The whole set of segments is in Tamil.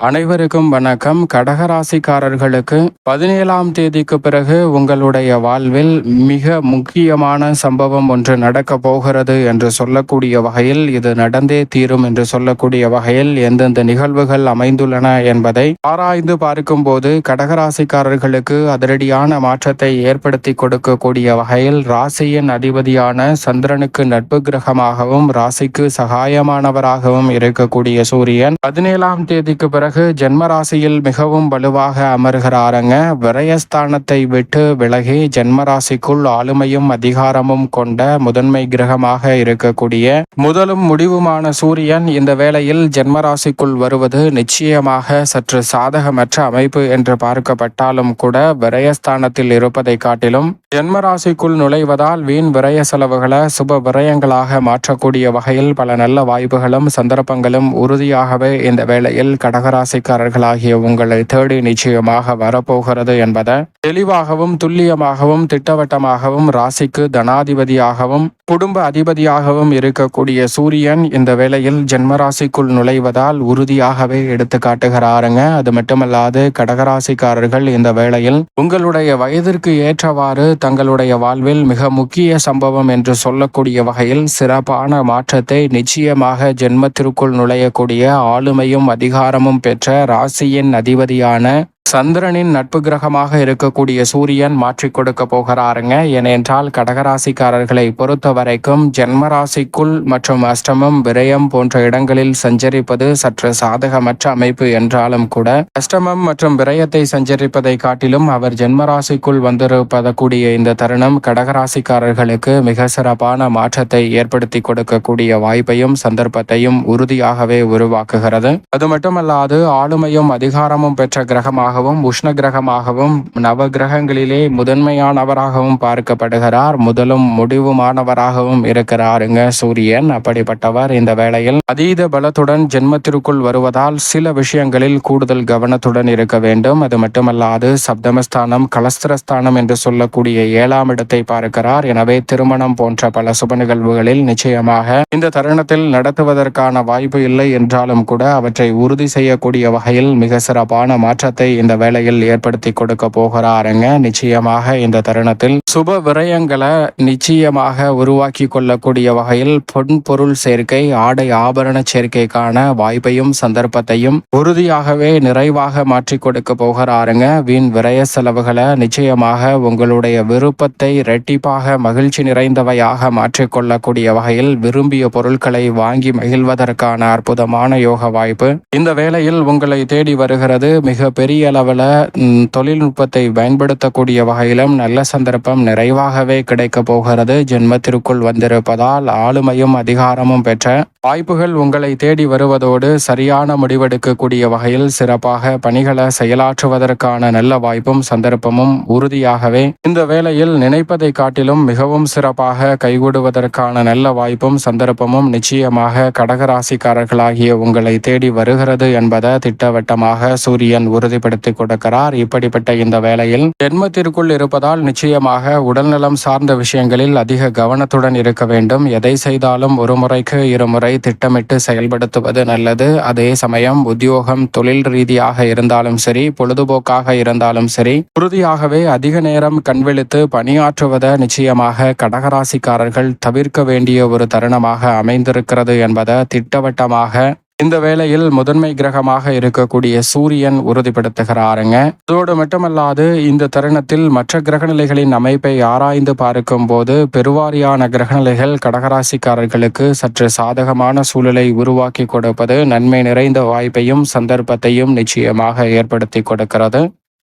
அனைவருக்கும் வணக்கம். கடகராசிக்காரர்களுக்கு பதினேழாம் தேதிக்கு பிறகு உங்களுடைய வாழ்வில் மிக முக்கியமான சம்பவம் ஒன்று நடக்க போகிறது என்று சொல்லக்கூடிய வகையில் இது நடந்தே தீரும் என்று சொல்லக்கூடிய வகையில் எந்தெந்த நிகழ்வுகள் அமைந்துள்ளன என்பதை ஆராய்ந்து பார்க்கும்போது கடகராசிக்காரர்களுக்கு அதிரடியான மாற்றத்தை ஏற்படுத்தி கொடுக்கக்கூடிய வகையில் ராசியின் அதிபதியான சந்திரனுக்கு நட்பு கிரகமாகவும் ராசிக்கு சகாயமானவராகவும் இருக்கக்கூடிய சூரியன் பதினேழாம் தேதிக்கு பிறகு பிறகு ஜென்மராசியில் மிகவும் வலுவாக அமர்கிறாருங்க. விரயஸ்தானத்தை விட்டு விலகி ஜென்மராசிக்குள் ஆளுமையும் அதிகாரமும் கொண்ட முதன்மை கிரகமாக இருக்கக்கூடிய முதலும் முடிவுமான சூரியன் இந்த வேளையில் ஜென்மராசிக்குள் வருவது நிச்சயமாக சற்று சாதகமற்ற அமைப்பு என்று பார்க்கப்பட்டாலும் கூட விரயஸ்தானத்தில் இருப்பதை காட்டிலும் ஜென்மராசிக்குள் நுழைவதால் வீண் விரய செலவுகளை சுப விரயங்களாக மாற்றக்கூடிய வகையில் பல நல்ல வாய்ப்புகளும் சந்தர்ப்பங்களும் உறுதியாகவே இந்த வேளையில் ராசிக்காரர்களாகிய உங்களை தேடி நிச்சயமாக வரப்போகிறது என்பதை தெளிவாகவும் துல்லியமாகவும் திட்டவட்டமாகவும் ராசிக்கு தனாதிபதியாகவும் குடும்ப அதிபதியாகவும் இருக்கக்கூடிய சூரியன் இந்த வேளையில் ஜென்மராசிக்குள் நுழைவதால் உறுதியாகவே எடுத்து காட்டுகிறாருங்க. அது மட்டுமல்லாது கடகராசிக்காரர்கள் இந்த வேளையில் உங்களுடைய வயதிற்கு ஏற்றவாறு தங்களுடைய வாழ்வில் மிக முக்கிய சம்பவம் என்று சொல்லக்கூடிய வகையில் சிறப்பான மாற்றத்தை நிச்சயமாக ஜென்மத்திற்குள் நுழையக்கூடிய ஆளுமையும் அதிகாரமும் பெற்ற ராசியின் அதிபதியான சந்திரனின் நட்பு கிரகமாக இருக்கக்கூடிய சூரியன் மாற்றிக் கொடுக்க போகிறாருங்க. ஏனென்றால் கடகராசிக்காரர்களை பொறுத்த வரைக்கும் ஜென்மராசிக்குள் மற்றும் அஷ்டமம் விரயம் போன்ற இடங்களில் சஞ்சரிப்பது சற்று சாதகமற்ற அமைப்பு என்றாலும் கூட அஷ்டமம் மற்றும் விரயத்தை சஞ்சரிப்பதை காட்டிலும் அவர் ஜென்மராசிக்குள் வந்திருப்பதக்கூடிய இந்த தருணம் கடகராசிக்காரர்களுக்கு மிக சிறப்பான மாற்றத்தை ஏற்படுத்தி கொடுக்கக்கூடிய வாய்ப்பையும் சந்தர்ப்பத்தையும் உறுதியாகவே உருவாக்குகிறது. அது மட்டுமல்லாது ஆளுமையும் அதிகாரமும் பெற்ற கிரகமாக கிரகமாகவும் உஷ்ண கிரகமாகவும் நவ கிரகங்களிலே முதன்மையானவராகவும் பார்க்கப்படுகிறார். முதலும் முடிவுமானவராகவும் இருக்கிறாருங்க சூரியன். அப்படிப்பட்டவர் இந்த வேளையில் அதீத பலத்துடன் ஜென்மத்திற்குள் வருவதால் சில விஷயங்களில் கூடுதல் கவனத்துடன் இருக்க வேண்டும். அது மட்டுமல்லாது சப்தமஸ்தானம் கலஸ்திரஸ்தானம் என்று சொல்லக்கூடிய ஏழாம் இடத்தை பார்க்கிறார். எனவே திருமணம் போன்ற பல சுப நிகழ்வுகளில் நிச்சயமாக இந்த தருணத்தில் நடத்துவதற்கான வாய்ப்பு இல்லை என்றாலும் கூட அவற்றை உறுதி செய்யக்கூடிய வகையில் மிக சிறப்பான மாற்றத்தை இந்த வேளையில் ஏற்படுத்தி கொடுக்க போகிறாருங்க. நிச்சயமாக இந்த தருணத்தில் சுப விரயங்களை நிச்சயமாக உருவாக்கி கொள்ளக்கூடிய வகையில் பொன் பொருள் சேர்க்கை ஆடை ஆபரண சேர்க்கைக்கான வாய்ப்பையும் சந்தர்ப்பத்தையும் உறுதியாகவே நிறைவாக மாற்றி கொடுக்க போகிறாருங்க. வீண் விரய செலவுகளை நிச்சயமாக உங்களுடைய விருப்பத்தை இரட்டிப்பாக மகிழ்ச்சி நிறைந்தவையாக மாற்றிக்கொள்ளக்கூடிய வகையில் விரும்பிய பொருட்களை வாங்கி மகிழ்வதற்கான அற்புதமான யோக வாய்ப்பு. இந்த வேளையில் உங்களை தேடி வருகிறது மிக பெரிய அளவில் தொழில்நுட்பத்தை பயன்படுத்தக்கூடிய வகையிலும் நல்ல சந்தர்ப்பம் நிறைவாகவே கிடைக்கப் போகிறது. ஜென்மத்திற்குள் வந்திருப்பதால் ஆளுமையும் அதிகாரமும் பெற்ற வாய்ப்புகள் உங்களை தேடி வருவதோடு சரியான முடிவெடுக்கக்கூடிய வகையில் சிறப்பாக பணிகளை செயலாற்றுவதற்கான நல்ல வாய்ப்பும் சந்தர்ப்பமும் உறுதியாகவே இந்த வேளையில் நினைப்பதை காட்டிலும் மிகவும் சிறப்பாக கைகூடுவதற்கான நல்ல வாய்ப்பும் சந்தர்ப்பமும் நிச்சயமாக கடகராசிக்காரர்களாகிய உங்களை தேடி வருகிறது என்பதை திட்டவட்டமாக சூரியன் உறுதிப்படுத்தி கொடுக்கிறார். இப்படிப்பட்ட இந்த வேளையில் ஜென்மத்திற்குள் இருப்பதால் நிச்சயமாக உடல்நலம் சார்ந்த விஷயங்களில் அதிக கவனத்துடன் இருக்க வேண்டும். எதை செய்தாலும் ஒரு முறைக்கு இருமுறை திட்டமிட்டு செயல்படுத்துவது நல்லது. அதே சமயம் உத்தியோகம் தொழில் ரீதியாக இருந்தாலும் சரி பொழுதுபோக்காக இருந்தாலும் சரி உறுதியாகவே அதிக நேரம் கண்விழித்து பணியாற்றுவதை நிச்சயமாக கடகராசிக்காரர்கள் தவிர்க்க வேண்டிய ஒரு தருணமாக அமைந்திருக்கிறது என்பதை திட்டவட்டமாக இந்த வேளையில் முதன்மை கிரகமாக இருக்கக்கூடிய சூரியன் உறுதிப்படுத்துகிறாருங்க. அதோடு மட்டுமல்லாது இந்த தருணத்தில் மற்ற கிரகநிலைகளின் அமைப்பை ஆராய்ந்து பார்க்கும்போது பெருவாரியான கிரகநிலைகள் கடகராசிக்காரர்களுக்கு சற்று சாதகமான சூழலை உருவாக்கி கொடுப்பது நன்மை நிறைந்த வாய்ப்பையும் சந்தர்ப்பத்தையும் நிச்சயமாக ஏற்படுத்தி கொடுக்கிறது.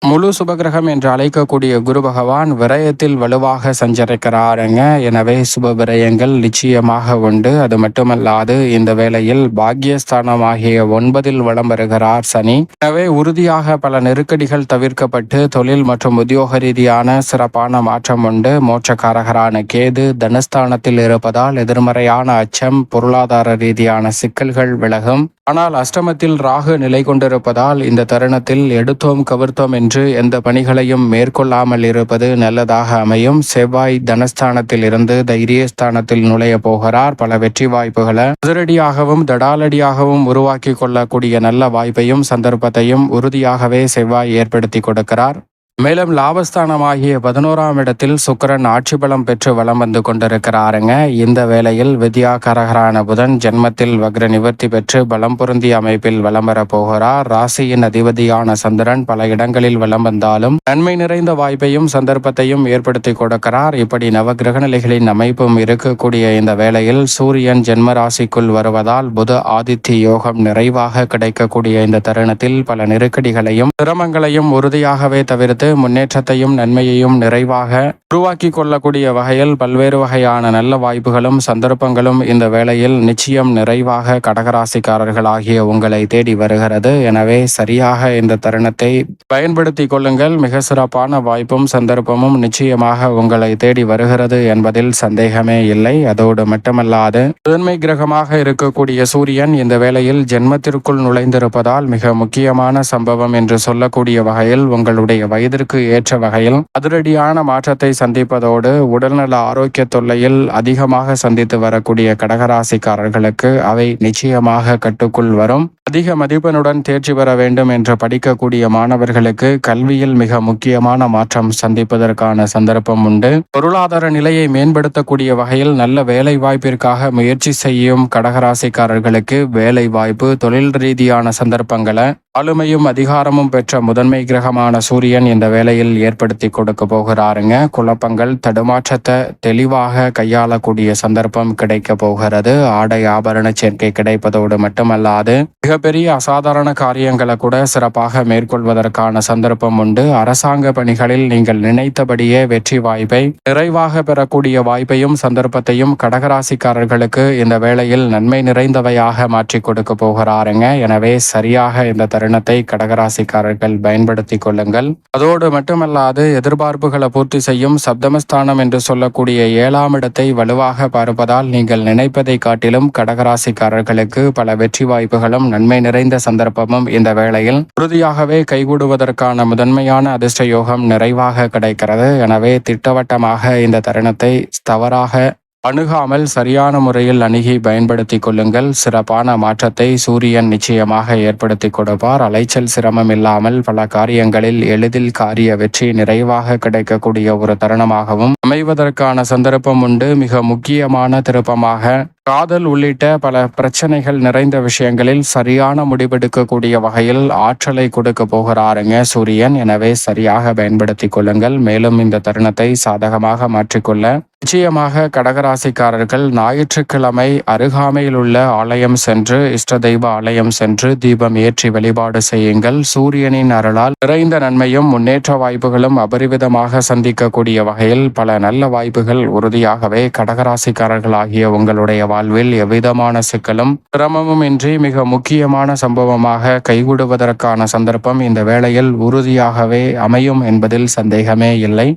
முழு சுபகிரகம் என்று அழைக்கக்கூடிய குரு பகவான் விரயத்தில் வலுவாக சஞ்சரிக்கிறாருங்க. எனவே சுப விரயங்கள் நிச்சயமாக உண்டு. அது மட்டுமல்லாது இந்த வேளையில் பாக்கியஸ்தானம் ஆகிய ஒன்பதில் வலம் வருகிறார் சனி. எனவே உறுதியாக பல நெருக்கடிகள் தவிர்க்கப்பட்டு தொழில் மற்றும் உத்தியோக ரீதியான சிறப்பான மாற்றம் உண்டு. மோட்சக்காரகரான கேது தனஸ்தானத்தில் இருப்பதால் எதிர்மறையான அச்சம் பொருளாதார ரீதியான சிக்கல்கள் விலகும். ஆனால் அஷ்டமத்தில் ராகு நிலை கொண்டிருப்பதால் இந்த தருணத்தில் எடுத்தோம் கவிர்த்தோம் என்று இன்று எந்த பணிகளையும் மேற்கொள்ளாமல் இருப்பது நல்லதாக அமையும். செவ்வாய் தனஸ்தானத்தில் இருந்து தைரியஸ்தானத்தில் நுழைய போகிறார். பல வெற்றி வாய்ப்புகளை அதிரடியாகவும் தடாலடியாகவும் உருவாக்கி கொள்ளக்கூடிய நல்ல வாய்ப்பையும் சந்தர்ப்பத்தையும் உறுதியாகவே செவ்வாய் ஏற்படுத்தி கொடுக்கிறார். மேலும் லாபஸ்தானமாகிய பதினோராம் இடத்தில் சுக்கிரன் ஆட்சி பலம் பெற்று வலம் வந்து கொண்டிருக்கிறாருங்க. இந்த வேளையில் வித்யாகரகரான புதன் ஜென்மத்தில் வக்ர நிவர்த்தி பெற்று பலம் பொருந்திய அமைப்பில் வலம் வரப் போகிறார். ராசியின் அதிபதியான சந்திரன் பல இடங்களில் வலம் வந்தாலும் நன்மை நிறைந்த வாய்ப்பையும் சந்தர்ப்பத்தையும் ஏற்படுத்தி கொடுக்கிறார். இப்படி நவகிரக நிலைகளின் அமைப்பும் இருக்கக்கூடிய இந்த வேளையில் சூரியன் ஜென்ம ராசிக்குள் வருவதால் புத ஆதித்ய யோகம் நிறைவாக கிடைக்கக்கூடிய இந்த தருணத்தில் பல நெருக்கடிகளையும் சிரமங்களையும் உறுதியாகவே தவிர்த்து முன்னேற்றத்தையும் நன்மையையும் நிறைவாக உருவாக்கி கொள்ளக்கூடிய வகையில் பல்வேறு வகையான நல்ல வாய்ப்புகளும் சந்தர்ப்பங்களும் இந்த வேளையில் நிச்சயம் நிறைவாக கடகராசிக்காரர்கள் ஆகிய உங்களை தேடி வருகிறது. எனவே சரியாக இந்த தருணத்தை பயன்படுத்தி கொள்ளுங்கள். மிக சிறப்பான வாய்ப்பும் சந்தர்ப்பமும் நிச்சயமாக உங்களை தேடி வருகிறது என்பதில் சந்தேகமே இல்லை. அதோடு மட்டுமல்லாது முதன்மை கிரகமாக இருக்கக்கூடிய சூரியன் இந்த வேளையில் ஜென்மத்திற்குள் நுழைந்திருப்பதால் மிக முக்கியமான சம்பவம் என்று சொல்லக்கூடிய வகையில் உங்களுடைய வயது வயதிற்கு ஏற்ற வகையில் அதிரடியான மாற்றத்தை சந்திப்பதோடு உடல்நல ஆரோக்கிய தொல்லையில் அதிகமாக சந்தித்து வரக்கூடிய கடகராசிக்காரர்களுக்கு அவை நிச்சயமாக கட்டுக்குள் வரும். அதிக மதிப்பெண்ணுடன் தேர்ச்சி பெற வேண்டும் என்று படிக்கக்கூடிய மாணவர்களுக்கு கல்வியில் மிக முக்கியமான மாற்றம் சந்திப்பதற்கான சந்தர்ப்பம் உண்டு. பொருளாதார நிலையை மேம்படுத்தக்கூடிய வகையில் நல்ல வேலை வாய்ப்பிற்காக முயற்சி செய்யும் கடகராசிக்காரர்களுக்கு வேலை வாய்ப்பு தொழில் ரீதியான சந்தர்ப்பங்களை ஆளுமையும் அதிகாரமும் பெற்ற முதன்மை கிரகமான சூரியன் இந்த வேலையில் ஏற்படுத்தி கொடுக்க போகிறாருங்க. குழப்பங்கள் தடுமாற்றத்தை தெளிவாக கையாளக்கூடிய சந்தர்ப்பம் கிடைக்க போகிறது. ஆடை ஆபரண சேர்க்கை கிடைப்பதோடு மட்டுமல்லாது மிகப்பெரிய அசாதாரண காரியங்களை கூட சிறப்பாக மேற்கொள்வதற்கான சந்தர்ப்பம் உண்டு. அரசாங்க பணிகளில் நீங்கள் நினைத்தபடியே வெற்றி வாய்ப்பை நிறைவாக பெறக்கூடிய வாய்ப்பையும் சந்தர்ப்பத்தையும் கடகராசிக்காரர்களுக்கு இந்த வேளையில் நன்மை நிறைந்தவையாக மாற்றி கொடுக்க போகிறாருங்க. எனவே சரியாக இந்த தருணத்தை கடகராசிக்காரர்கள் பயன்படுத்தி கொள்ளுங்கள். அதோடு மட்டுமல்லாது எதிர்பார்ப்புகளை பூர்த்தி செய்யும் சப்தமஸ்தானம் என்று சொல்லக்கூடிய ஏழாம் இடத்தை வலுவாக பார்ப்பதால் நீங்கள் நினைப்பதை காட்டிலும் கடகராசிக்காரர்களுக்கு பல வெற்றி வாய்ப்புகளும் நன்மை நிறைந்த சந்தர்ப்பமும் இந்த வேளையில் உறுதியாகவே கைகூடுவதற்கான முதன்மையான அதிர்ஷ்ட யோகம் நிறைவாக கிடைக்கிறது. எனவே திட்டவட்டமாக இந்த தருணத்தை தவறாக அணுகாமல் சரியான முறையில் அணுகி பயன்படுத்தி கொள்ளுங்கள். சிறப்பான மாற்றத்தை சூரியன் நிச்சயமாக ஏற்படுத்தி கொடுப்பார். அலைச்சல் சிரமம் இல்லாமல் பல காரியங்களில் எளிதில் காரிய வெற்றி நிறைவாக கிடைக்கக்கூடிய ஒரு தருணமாகவும் அமைவதற்கான சந்தர்ப்பம் உண்டு. மிக முக்கியமான திருப்பமாக காதல் உள்ளிட்ட பல பிரச்சனைகள் நிறைந்த விஷயங்களில் சரியான முடிவெடுக்கக்கூடிய வகையில் ஆற்றலை கொடுக்க போகிறாருங்க சூரியன். எனவே சரியாக பயன்படுத்தி கொள்ளுங்கள். மேலும் இந்த தருணத்தை சாதகமாக மாற்றிக்கொள்ள நிச்சயமாக கடகராசிக்காரர்கள் ஞாயிற்றுக்கிழமை அருகாமையில் உள்ள ஆலயம் சென்று இஷ்ட தெய்வ ஆலயம் சென்று தீபம் ஏற்றி வழிபாடு செய்யுங்கள். சூரியனின் அருளால் நிறைந்த நன்மையும் முன்னேற்ற வாய்ப்புகளும் அபரிவிதமாக சந்திக்கக்கூடிய வகையில் பல நல்ல வாய்ப்புகள் உறுதியாகவே கடகராசிக்காரர்கள் ஆகிய உங்களுடைய வாழ்வில் எவ்விதமான சிக்கலும் சிரமமும் இன்றி மிக முக்கியமான சம்பவமாக கைகூடுவதற்கான சந்தர்ப்பம் இந்த வேளையில் உறுதியாகவே அமையும் என்பதில் சந்தேகமே இல்லை.